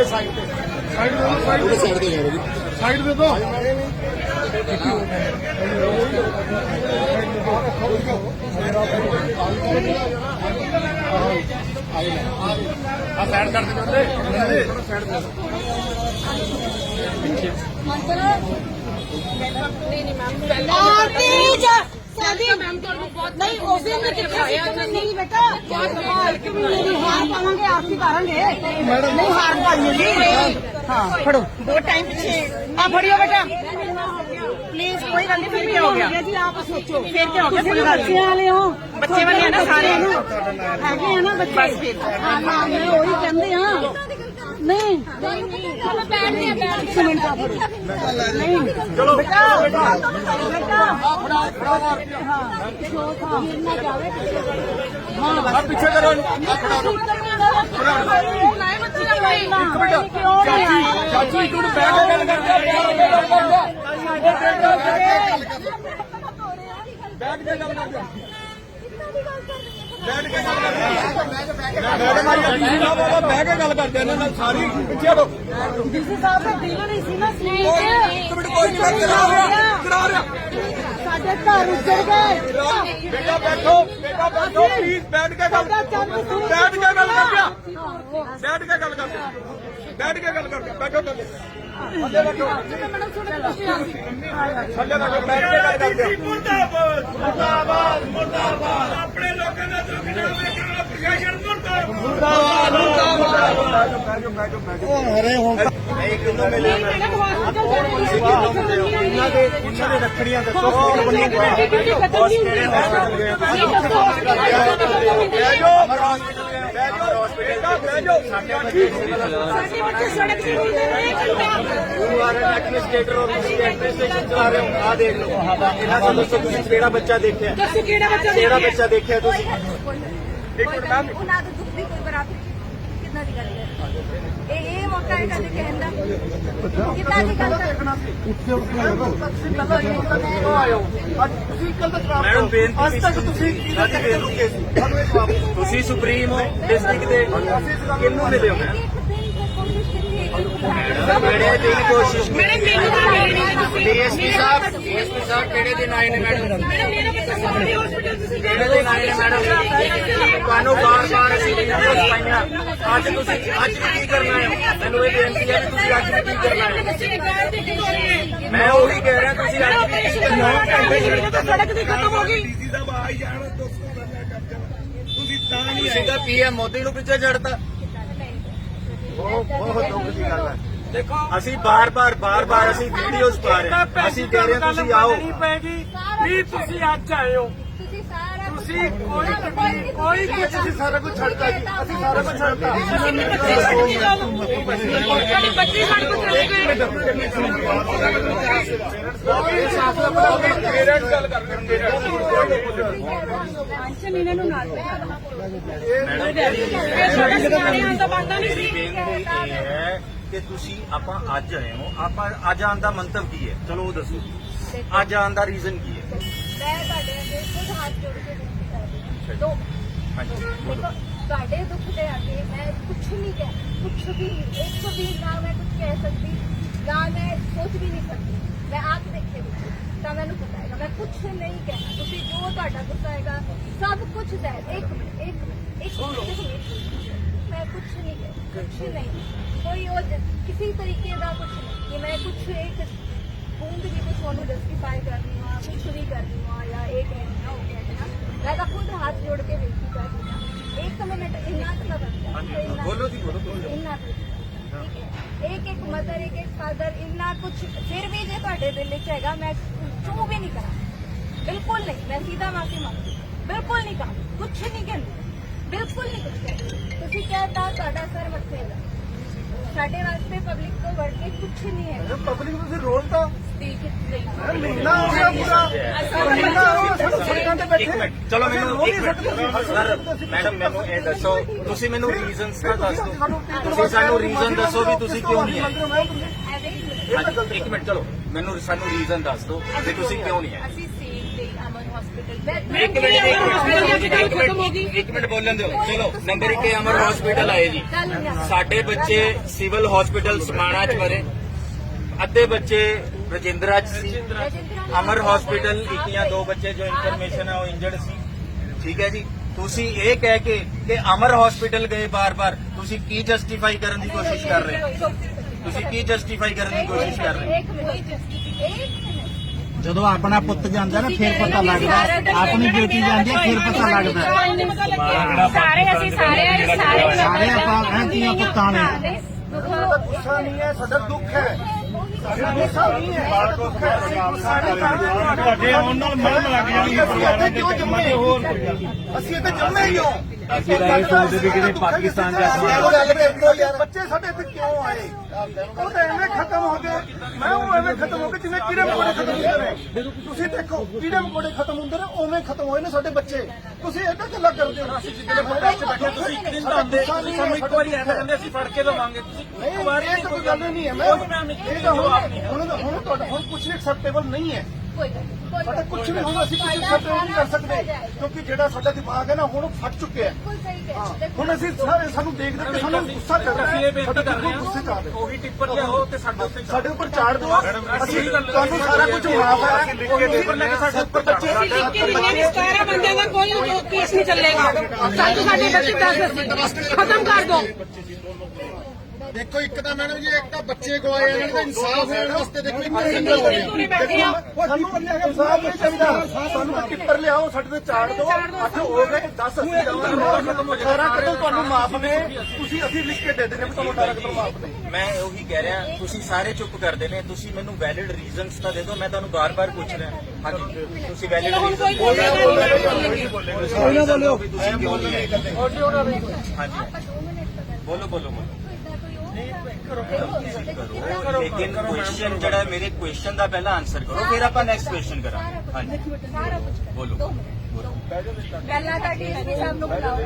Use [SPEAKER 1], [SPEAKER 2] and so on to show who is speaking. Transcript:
[SPEAKER 1] ਤੇ ਸਾਈਡ ਤੇ। ਸਾਈਡ ਦੇ ਸਾਈਡ
[SPEAKER 2] ਉਹਦੇ ਸਾਈਡ ਤੇ ਕਰੋ ਜੀ
[SPEAKER 1] ਸਾਈਡ ਦੇ ਦੋ। ਆ ਸਾਈਡ ਕਰ ਦੇ ਬੰਦੇ। ਸਾਈਡ ਦੇ
[SPEAKER 3] ਨਹੀਂ ਨਹੀਂ ਮੈਮ ਪਹਿਲਾਂ ਬਹੁਤ
[SPEAKER 4] ਨਹੀਂ ਉਸ ਦਿਨ ਮੈਂ ਕਿਹਾ ਸੀ ਕਿ ਨਹੀਂ ਬੇਟਾ ਹਾਰ ਕੇ ਵੀ ਨਹੀਂ ਹਾਰ ਪਾਵਾਂਗੇ ਆਰਤੀ ਕਰਾਂਗੇ ਨਹੀਂ ਹਾਰ ਜੀ। ਹਾਂ ਫੜੋ। ਦੋ ਟਾਈਮ ਪਿੱਛੇ। ਆ ਫੜਿਓ ਬੇਟਾ। ਪਲੀਜ਼ ਕੋਈ ਗੱਲ ਨਹੀਂ ਫਿਰ ਵੀ ਹੋ ਗਿਆ। ਜੀ ਆਪ ਸੋਚੋ। ਫਿਰ ਕੀ ਹੋ ਗਿਆ? ਤੁਸੀਂ ਬੱਚੇ ਵਾਲੇ ਹੋ। ਬੱਚੇ ਵਾਲੇ ਆ ਨਾ ਸਾਰੇ। ਹੈਗੇ ਆ ਨਾ ਬੱਚੇ? ਬਸ ਫਿਰ। ਹਾਂ ਨਾ ਮੈਂ ਉਹੀ ਕਹਿੰਦੇ ਆ। ਨਹੀਂ।
[SPEAKER 3] ਚਲੋ। ਬੈਠਦੇ ਆ ਬੈਠ
[SPEAKER 4] ਇੱਕ ਮਿੰਟ ਦਾ ਫੜੋ ਨਹੀਂ ਚਲੋ ਬੇਟਾ ਬੇਟਾ
[SPEAKER 1] ਫੜਾ ਫੜਾ
[SPEAKER 4] ਹਾਂ ਸ਼ੋਕ ਹਾਂ ਨਾ ਜਾਵੇ
[SPEAKER 1] ਆ ਪਿੱਛੇ ਕਰੋ। ਆ ਫੜਾ
[SPEAKER 3] ਲਾਏ ਬੱਚੇ ਦਾ ਭਾਈ
[SPEAKER 1] ਚਾਚੀ ਚਾਚੀ ਤੂੰ ਬੈਠ ਕੇ ਗੱਲ ਕਰਦੇ ਬੈਠ ਕੇ ਗੱਲ ਕਰਦੇ ਬੈਠ ਕੇ ਗੱਲ ਕਰਦੇ ਮੈਡਮ ਆਈ ਜੀ ਨਾ ਬਾਬਾ ਬਹਿ ਕੇ ਗੱਲ ਕਰਦੇ ਇਹਨਾਂ ਨਾਲ ਸਾਰੀ ਪਿੱਛੇ ਹਟੋ।
[SPEAKER 4] ਡੀਸੀ ਸਾਹਿਬ ਦਾ ਦਿਲ ਨਹੀਂ ਸੀ ਨਾ ਸਲੀਪ।
[SPEAKER 1] ਇੱਕ ਮਿੰਟ ਕੋਈ ਨਹੀਂ ਮੈਂ ਕਰਾ ਰਿਹਾ। ਕਰਾ ਰਿਹਾ।
[SPEAKER 4] ਸਾਡੇ ਘਰ ਉੱਜੜ ਗਏ।
[SPEAKER 1] ਬੇਟਾ ਬੈਠੋ ਬੇਟਾ ਬੈਠੋ ਪਲੀਜ਼ ਬੈਠ ਕੇ ਗੱਲ ਬੈਠ ਕੇ ਗੱਲ ਕਰ ਬੈਠ ਕੇ ਗੱਲ ਕਰ ਬੈਠ ਕੇ ਗੱਲ ਕਰ ਬੈਠੋ ਥੱਲੇ। ਥੱਲੇ ਬੈਠੋ। ਥੱਲੇ ਬੈਠੋ। ਬੈਠ ਕੇ ਗੱਲ ਕਰਦੇ
[SPEAKER 5] ਮੁਰਦਾਬਾਦ ਮੁਰਦਾਬਾਦ। ਮੁਰਦਾਬਾਦ। ਆਪਣੇ ਲੋਕਾਂ ਦਾ ਦੁੱਖ ਨਾ ਵੇਖਣਾ ਪ੍ਰਸ਼ਾਸਨ ਮੁਰਦਾਬਾਦ
[SPEAKER 1] ਬੈਠੋ ਬੈਠੋ ਬੈਠੋ ਹਰੇ ਹੁਣ ਨਹੀਂ ਕਿੰਨੋਂ ਮਿਲੇ ਇਹਨਾਂ ਦੇ ਤੁਸੀਂ ਐਡਮਿਨਿਸਟ੍ਰੇਸ਼ਨ ਚਲਾ ਰਹੇ ਹੋ। ਆ ਦੇਖ ਲਓ ਇਹਨਾਂ ਤੋਂ ਦੱਸੋ ਤੁਸੀਂ ਕਿਹੜਾ ਬੱਚਾ ਦੇਖਿਆ
[SPEAKER 4] ਦੱਸੋ ਕਿਹੜਾ ਬੱਚਾ
[SPEAKER 1] ਕਿਹੜਾ ਬੱਚਾ ਦੇਖਿਆ ਤੁਸੀਂ
[SPEAKER 6] ਇੱਕ ਮਿੰਟ ਮੈਮ ਉਹਨਾਂ ਦੇ ਦੁੱਖ ਦੀ ਕੋਈ ਬਰਾਬਰੀ ਕਿੰਨਾ ਦੀ ਗੱਲ ਹੈ ਇਹ ਇਹ ਮੌਕਾ ਹੈ ਕਦੇ ਕਹਿਣ ਦਾ ਕਿੰਨਾ ਦੀ ਗੱਲ ਕਰਨਾ
[SPEAKER 1] ਮੈਡਮ ਬੇਨਤੀ ਅੱਜ ਤੱਕ ਤੁਸੀਂ ਕਿਹਦੇ ਤੇ ਰੁਕੇ ਸੀ? ਤੁਹਾਨੂੰ ਇਹ ਜਵਾਬ ਦਿਓ। ਤੁਸੀਂ ਸੁਪਰੀਮ ਹੋ ਡਿਸਟ੍ਰਿਕਟ ਦੇ ਕਿੰਨੂੰ ਮਿਲੇ ਹੋ ਬੜੇ ਦਿਨ ਕੋਸ਼ਿਸ਼
[SPEAKER 3] ਮੈਡਮ ਮੈਨੂੰ ਤਾਂ
[SPEAKER 1] ਡੀਐਸਪੀ ਸਾਹਿਬ ਡੀਐਸਪੀ ਸਾਹਿਬ ਕਿਹੜੇ ਦਿਨ ਆਏ ਨੇ ਮੈਡਮ
[SPEAKER 3] ਮੈਡਮ ਮੇਰਾ ਬੱਚਾ ਸਾਡੇ ਹਸਪੀਟਲ ਤੁਸੀਂ
[SPEAKER 1] ਕਿਹੜੇ ਦਿਨ ਆਏ ਨੇ ਮੈਡਮ ਤੁਹਾਨੂੰ ਬਾਰ-ਬਾਰ ਅਸੀਂ ਵੀਡੀਓਜ਼ ਪਾਈਆਂ ਅੱਜ ਤੁਸੀਂ ਅੱਜ ਵੀ ਕੀ ਕਰਨਾ ਹੈ? ਮੈਨੂੰ ਇਹ ਬੇਨਤੀ ਹੈ ਕਿ ਤੁਸੀਂ ਅੱਜ ਵੀ ਕੀ ਕਰਨਾ ਹੈ?
[SPEAKER 3] ਬੱਚੇ ਦੀ ਬੈਠ ਦੇ ਕੇ ਹੋਏ
[SPEAKER 1] ਮੈਂ ਉਹੀ ਕਹਿ ਰਿਹਾ ਤੁਸੀਂ ਅੱਜ ਵੀ ਕੀ ਕਰਨਾ ਹੈ?
[SPEAKER 4] ਸੜਕ ਦੀ ਖਤਮ ਹੋ ਗਈ।
[SPEAKER 5] ਡੀਸੀ ਸਾਹਿਬ ਆ ਹੀ ਜਾਣ ਦੋਸਤੋ ਕਰਨਾ ਕਰ ਜਾਣਾ। ਤੁਸੀਂ ਤਾਂ ਨਹੀਂ
[SPEAKER 1] ਤੁਸੀਂ ਤਾਂ ਪੀਐਮ ਮੋਦੀ ਨੂੰ ਪਿੱਛੇ ਛੱਡਤਾ। ਬਹੁਤ ਬਹੁਤ ਦੁੱਖ ਦੀ ਗੱਲ ਹੈ।
[SPEAKER 5] ਦੇਖੋ
[SPEAKER 1] ਅਸੀਂ ਬਾਰ-ਬਾਰ ਬਾਰ-ਬਾਰ ਅਸੀਂ ਵੀਡੀਓਜ਼ ਪਾ ਰਹੇ ਹਾਂ। ਅਸੀਂ ਕਹਿ ਰਹੇ ਹਾਂ ਤੁਸੀਂ ਆਓ।
[SPEAKER 5] ਨਹੀਂ ਪੈਗੀ ਵੀ ਤੁਸੀਂ ਅੱਜ ਆਏ ਹੋ?
[SPEAKER 6] ਤੁਸੀਂ
[SPEAKER 5] ਕੋਈ ਕੋਈ ਕੁਝ
[SPEAKER 1] ਅਸੀਂ ਸਾਰਾ ਕੁਝ ਛੱਡਤਾ ਜੀ। ਅਸੀਂ ਸਾਰਾ ਕੁਝ ਛੱਡਤਾ।
[SPEAKER 3] ਸਾਡੇ ਬੱਚੇ ਸਾਡੇ ਕੋਲ ਚਲੇ ਗਏ
[SPEAKER 1] ਪੇਰੈਂਟਸ ਗੱਲ ਕਰ ਰਹੇ ਪੇਰੈਂਟਸ
[SPEAKER 4] ਪੰਜ ਨੂੰ ਨਾਲ
[SPEAKER 3] ਸਾਡੇ ਸਿਆਣੇ ਆਉਣ ਦਾ ਬੰਦਾ ਨਹੀਂ ਸੀ
[SPEAKER 1] ਬੇਨਤੀ ਇਹ ਹੈ ਕਿ ਤੁਸੀਂ ਆਪਾਂ ਅੱਜ ਆਏ ਹੋ ਆਪਾਂ ਅੱਜ ਆਉਣ ਦਾ ਮੰਤਵ ਕੀ ਹੈ ਚਲੋ ਉਹ ਦੱਸੋ ਅੱਜ ਆਉਣ ਦਾ ਰੀਜ਼ਨ ਕੀ ਹੈ
[SPEAKER 6] ਮੈਂ ਤੁਹਾਡੇ ਅੱਗੇ ਖੁਦ ਹੱਥ ਜੋੜ ਕੇ ਦੋ
[SPEAKER 1] ਹਾਂਜੀ
[SPEAKER 6] ਦੇਖੋ ਤੁਹਾਡੇ ਦੁੱਖ ਦੇ ਅੱਗੇ ਮੈਂ ਕੁਝ ਨਹੀਂ ਕਹਿ ਕੁਝ ਵੀ ਨਹੀਂ ਇੱਕ ਵੀ ਨਾ ਮੈਂ ਕੁਝ ਕਹਿ ਸਕਦੀ ਨਾ ਮੈਂ ਸੋਚ ਵੀ ਨਹੀਂ ਸਕਦੀ। ਮੈਂ ਆਪ ਦੇਖੇ ਵਿੱਚ ਤਾਂ ਮੈਨੂੰ ਪਤਾ ਹੈਗਾ ਮੈਂ ਕੁਝ ਨਹੀਂ ਕਹਿਣਾ। ਤੁਸੀਂ ਜੋ ਤੁਹਾਡਾ ਗੁੱਸਾ ਹੈਗਾ ਸਭ ਕੁਝ ਜਾਇਜ਼ ਇੱਕ ਮਿੰਟ ਇੱਕ ਮਿੰਟ ਇੱਕ ਮਿੰਟ ਮੈਂ ਕੁਝ ਨਹੀਂ ਕਹਿ ਕੁਝ ਨਹੀਂ। ਕੋਈ ਉਹ ਜ- ਕਿਸੇ ਤਰੀਕੇ ਦਾ ਕੁਝ ਨਹੀਂ ਕਿ ਮੈਂ ਕੁਝ ਇੱਕ ਬੂੰਦ ਵੀ ਕੁਝ ਉਹਨੂੰ ਜਸਟੀਫਾਈ ਕਰਨੀ ਹਾਂ ਕੁਝ ਵੀ ਕਰਨੀ ਹਾਂ ਜਾਂ ਇੱਕ ਮਿੰਟ ਨਾ ਹੋ ਗਿਆ ਹੈ ਨਾ ਮੈਂ ਤਾਂ ਖੁਦ ਹੱਥ ਜੋੜ ਕੇ ਬੇਨਤੀ ਕਰਦੀ ਹਾਂ। ਇੱਕ ਮਿੰਟ ਇੰਨਾ ਤਾਂ ਇੰਨਾ-
[SPEAKER 1] ਬੋਲੋ ਜੀ, ਬੋਲੋ।
[SPEAKER 6] ਇੰਨਾ ਇੱਕ ਇੱਕ ਮਦਰ ਇੱਕ ਇੱਕ ਫਾਦਰ ਇੰਨਾ ਕੁਝ ਫਿਰ ਵੀ ਜੇ ਤੁਹਾਡੇ ਦਿਲ ਵਿੱਚ ਹੈਗਾ ਮੈਂ ਚੂ ਵੀ ਨਹੀਂ ਕਰਾਂ ਬਿਲਕੁਲ ਨਹੀਂ ਮੈਂ ਸੀਧਾ ਮਾਫੀ ਮੰਗਦੀ ਬਿਲਕੁਲ ਨਹੀਂ ਕਰਾਂ ਕੁਝ ਨਹੀਂ ਕਹਿੰਦੀ। ਬਿਲਕੁਲ ਨਹੀਂ ਕੁਝ ਕਹਿੰਦੀ। ਤੁਸੀਂ ਕਹਿਤਾ ਤੁਹਾਡਾ ਸਰ ਮੱਥੇ ਹੈਗਾ ਸਾਡੇ ਵਾਸਤੇ ਪਬਲਿਕ ਤੋਂ ਵੜ ਕੇ ਕੁਝ ਨਹੀਂ ਹੈ
[SPEAKER 1] ਪਬਲਿਕ ਨੂੰ ਫਿਰ ਰੋਲ ਤਾਂ
[SPEAKER 6] ਠੀਕ ਹੈ
[SPEAKER 1] ਮਹੀਨਾ ਹੋ ਗਿਆ ਪੂਰਾ ਮਹੀਨਾ ਹੋ ਗਿਆ ਸਾਨੂੰ ਸੜਕਾਂ ਤੇ ਬੈਠੇ ਇੱਕ ਮਿੰਟ ਚਲੋ ਮੈਨੂੰ ਇੱਕ ਮਿੰਟ ਸਰ ਮੈਡਮ ਮੈਨੂੰ ਇਹ ਦੱਸੋ ਤੁਸੀਂ ਮੈਨੂੰ ਰੀਜ਼ਨਸ ਤਾਂ ਦੱਸ ਦਿਓ ਤੁਸੀਂ ਸਾਨੂੰ ਰੀਜ਼ਨ ਦੱਸੋ ਵੀ ਤੁਸੀਂ ਕਿਉਂ ਨਹੀਂ ਆਏ ਹਾਂਜੀ, ਇੱਕ ਮਿੰਟ ਚਲੋ ਮੈਨੂੰ ਸਾਨੂੰ ਰੀਜ਼ਨ ਦੱਸ ਦਿਓ ਵੀ ਤੁਸੀਂ ਕਿਉਂ ਨਹੀਂ ਆਏ
[SPEAKER 3] ਅਸੀਂ ਸੇਫ ਦੇ ਅਮਨ ਹਸਪੀਟਲ
[SPEAKER 6] मैं
[SPEAKER 1] ਸਾਡੇ ਬੱਚੇ ਸਿਵਲ ਅੱਧੇ ਬੱਚੇ ਰਜਿੰਦਰਾ ਚ ਸੀ। ਅਮਰ ਹਸਪੀਟਲ ਇੱਕ ਜਾਂ ਦੋ ਬੱਚੇ ਜੋ ਇਨਫੋਰਮੇਸ਼ਨ ਹੈ ਉਹ ਇੰਜਰਡ ਸੀ। ਠੀਕ ਹੈ ਜੀ? ਤੁਸੀਂ ਇਹ ਕਹਿ ਕੇ ਕਿ ਅਮਰ ਹਸਪੀਟਲ ਗਏ ਬਾਰ-ਬਾਰ, ਤੁਸੀਂ ਕੀ ਜਸਟੀਫਾਈ ਕਰਨ ਦੀ ਕੋਸ਼ਿਸ਼ ਕਰ ਰਹੇ ਹੋ? ਤੁਸੀਂ ਕੀ ਜਸਟੀਫਾਈ ਕਰਨ ਦੀ ਕੋਸ਼ਿਸ਼ ਕਰ ਰਹੇ ਹੋ?
[SPEAKER 2] ਜਦੋਂ ਆਪਣਾ ਪੁੱਤ ਜਾਂਦਾ ਨਾ ਫਿਰ ਪਤਾ ਲੱਗਦਾ ਆਪਣੀ ਬੇਟੀ ਜਾਂਦੀ ਹੈ ਫਿਰ ਪਤਾ ਲੱਗਦਾ
[SPEAKER 3] ਸਾਰੇ ਅਸੀਂ ਸਾਰੇ ਸਾਰੇ
[SPEAKER 2] ਸਾਰੇ ਆਪਾਂ ਧੀਆਂ ਪੁੱਤਾਂ ਨੇ
[SPEAKER 5] ਗੁੱਸਾ ਨਹੀਂ ਹੈ ਸਾਡਾ ਦੁੱਖ ਹੈ ਤੁਹਾਡੇ ਆਉਣ ਨਾਲ ਮਰਮ ਲੱਗ ਜਾਣੀ ਹੈ ਪਰਿਵਾਰਾਂ ਦੇ ਜੰਮੇ? ਹੋਰ ਅਸੀਂ ਇੱਥੇ ਜੰਮੇ ਹੀ ਹੋ। ਅਸੀਂ ਰਾਏ ਸੋਚਦੇ ਵੀ ਕਿਤੇ ਪਾਕਿਸਤਾਨ ਜਾ ਬੱਚੇ ਸਾਡੇ ਇੱਥੇ ਕਿਉਂ ਆਏ? ਉਹ ਤਾਂ ਐਵੇਂ ਖਤਮ ਹੋ ਗਏ। ਮੈਂ ਉਹ ਐਵੇਂ ਖਤਮ ਹੋ ਗਏ ਜਿਵੇਂ ਕੀੜੇ ਮਕੌੜੇ ਖਤਮ ਹੁੰਦੇ ਨੇ। ਤੁਸੀਂ ਦੇਖੋ ਕੀੜੇ ਮਕੌੜੇ ਖਤਮ ਹੁੰਦੇ ਨੇ ਉਵੇਂ ਖਤਮ ਹੋਏ ਨੇ ਸਾਡੇ ਬੱਚੇ। ਤੁਸੀਂ ਏਦਾਂ ਗੱਲਾਂ ਕਰਦੇ ਹੋ। ਅਸੀਂ ਜਿੱਦਲੇ ਫੋਟੋ ਚ ਬੈਠੇ ਤੁਸੀਂ ਇੱਕ ਦਿਨ ਤਾਂ ਆਉਂਦੇ ਸਾਨੂੰ ਇੱਕ ਵਾਰੀ ਐਂ ਕਹਿੰਦੇ ਅਸੀਂ ਫੜ ਕੇ ਦਵਾਂਗੇ। ਤੁਸੀਂ ਇੱਕ ਵਾਰ ਇਹ ਤਾਂ ਕੋਈ ਗੱਲ ਨਹੀਂ ਹੈ। ਮੈਂ ਇਹ ਤਾਂ ਹੁਣ ਹੁਣ ਕੁਝ ਵੀ ਐਕਸੈਪਟੇਬਲ ਨਹੀਂ ਹੈ।
[SPEAKER 6] ਬਟ
[SPEAKER 5] ਕੁਝ ਵੀ ਹੋਊਗਾ ਅਸੀਂ ਕੁਝ ਐਕਸੈਪਟੇਬਲ ਨਹੀਂ ਕਰ ਸਕਦੇ ਕਿਉਂਕਿ ਜਿਹੜਾ ਸਾਡਾ ਦਿਮਾਗ ਹੈ ਨਾ ਹੁਣ ਫਟ ਚੁੱਕਿਆ ਹੈ। ਹੁਣ ਅਸੀਂ ਸਾਰੇ ਸਾਨੂੰ ਦੇਖਦੇ ਤੇ ਸਾਨੂੰ ਗੁੱਸਾ ਚੜ ਰਿਹਾ ਹੈ। ਸਾਡਾ ਦੇਖੋ ਗੁੱਸੇ ਚੜ ਰਿਹਾ
[SPEAKER 7] ਉਹੀ ਟਿੱਪਰ ਲਿਆਓ ਤੇ ਸਾਡੇ ਉੱਤੇ
[SPEAKER 5] ਸਾਡੇ ਉੱਪਰ ਚਾੜ ਦਿਓ। ਅਸੀਂ ਤੁਹਾਨੂੰ ਸਾਰਾ ਕੁਝ ਮਾਫ ਹੈ। ਲਿਖ ਕੇ ਟਿੱਪਰ ਲੈ ਕੇ ਸਾਡੇ ਉੱਪਰ ਬੱਚੇ ਲਿਖ
[SPEAKER 4] ਕੇ ਦਿੰਦੇ ਨੇ ਸਾਰਾ ਬੰਦੇ ਦਾ ਕੋਈ ਕੇਸ ਨਹੀਂ ਚੱਲੇਗਾ। ਸਾਡੇ ਬੱਚੇ ਦੱਸ ਖਤਮ ਕਰ ਦਿਓ।
[SPEAKER 2] ਦੇਖੋ ਇੱਕ ਤਾਂ ਮੈਡਮ ਜੀ ਇੱਕ ਤਾਂ ਬੱਚੇ ਗਵਾਏ ਇਹਨਾਂ ਦਾ ਇਨਸਾਫ ਦੇਣ ਵਾਸਤੇ ਦੇਖੋ ਇੱਕ ਸਿੰਗਲ
[SPEAKER 4] ਹੋਵੇ
[SPEAKER 5] ਸਾਨੂੰ ਸਾਨੂੰ ਤਾਂ ਲਿਆਓ ਸਾਡੇ ਤੇ ਚਾੜ ਦਿਓ। ਅੱਠ ਹੋ ਗਏ 10 ਅਸੀਂ ਜਾਵਾਂਗੇ। ਖਤਮ ਹੋ ਜਾਏਗਾ ਕਤਲ ਤੁਹਾਨੂੰ ਮਾਫ ਨੇ। ਤੁਸੀਂ ਅਸੀਂ ਲਿਖ ਕੇ ਦੇ ਦੇਣੇ ਵੀ ਤੁਹਾਨੂੰ ਸਾਰਾ ਮਾਫ ਨੇ।
[SPEAKER 1] ਮੈਂ ਉਹੀ ਕਹਿ ਰਿਹਾ ਤੁਸੀਂ ਸਾਰੇ ਚੁੱਪ ਕਰਦੇ ਨੇ ਤੁਸੀਂ ਮੈਨੂੰ ਵੈਲਿਡ ਰੀਜ਼ਨਸ ਤਾਂ ਦੇ ਦਿਓ ਮੈਂ ਤੁਹਾਨੂੰ ਬਾਰ-ਬਾਰ ਪੁੱਛ ਰਿਹਾ। ਹਾਂਜੀ ਤੁਸੀਂ ਵੈਲਿਡ ਰੀਜ਼ਨ
[SPEAKER 5] ਬੋਲੋ
[SPEAKER 1] ਬੋਲੋ ਤੁਸੀਂ ਕਿਉਂ ਨਹੀਂ ਕਰਦੇ ਹਾਂਜੀ। ਬੋਲੋ ਬੋਲੋ ਬੋਲੋ। ਲੇਕਿਨ ਕੁਐਸਚਨ ਜਿਹੜਾ ਮੇਰੇ ਕੁਐਸਚਨ ਦਾ ਪਹਿਲਾਂ ਆਨਸਰ ਕਰੋ ਫਿਰ ਆਪਾਂ ਨੈਕਸਟ ਕੁਐਸਚਨ ਕਰਾਂਗੇ। ਹਾਂਜੀ।
[SPEAKER 6] ਸਾਰਾ ਕੁਝ
[SPEAKER 1] ਬੋਲੋ।
[SPEAKER 6] ਪਹਿਲਾਂ ਤਾਂ ਡੀਐਸਪੀ ਸਾਹਿਬ ਨੂੰ ਬੁਲਾਓ